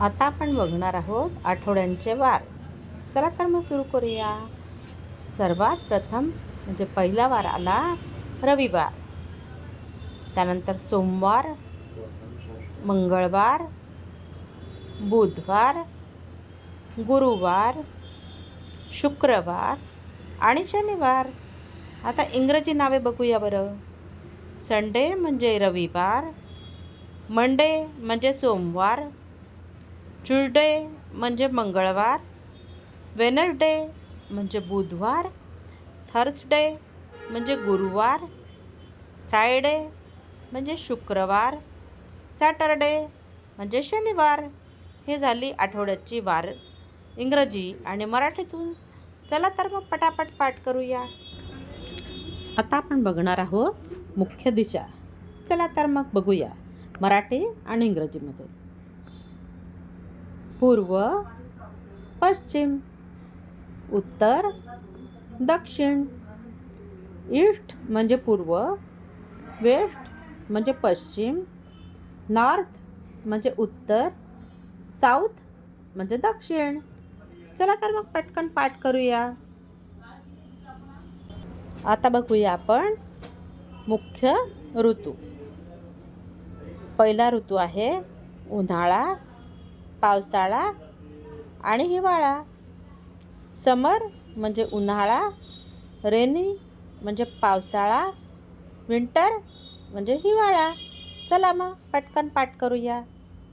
आता आपण बघणार आहोत आठवड्यांचे वार. चला तर मग सुरू करूया. सर्वात प्रथम म्हणजे पहिला वार आला रविवार. त्यानंतर सोमवार मंगळवार बुधवार गुरुवार शुक्रवार आणि शनिवार. आता इंग्रजी नावे बघूया बरं. संडे म्हणजे रविवार मंडे म्हणजे सोमवार ट्यूजडे म्हणजे मंगळवार वेनसडे म्हणजे बुधवार थर्सडे म्हणजे गुरुवार फ्रायडे म्हणजे शुक्रवार सॅटरडे म्हणजे शनिवार. हे झाली आठवड्याची वार इंग्रजी आणि मराठीतून. चला तर मग पटापट पाठ करूया. आता आपण बघणार आहोत मुख्य दिशा. चला तर मग बघूया मराठी आणि इंग्रजीमधून. पूर्व पश्चिम उत्तर दक्षिण ईस्ट म्हणजे पूर्व वेस्ट म्हणजे पश्चिम नॉर्थ म्हणजे उत्तर साऊथ म्हणजे दक्षिण. चला तर मग पटकन पाठ करूया. आता बघूया आपण मुख्य ऋतू. पहिला ऋतू आहे उन्हाळा पावसाळा आणि हिवाळा. समर म्हणजे उन्हाळा रेनी म्हणजे पावसाळा विंटर म्हणजे हिवाळा. चला मग पटकन पाठ करूया.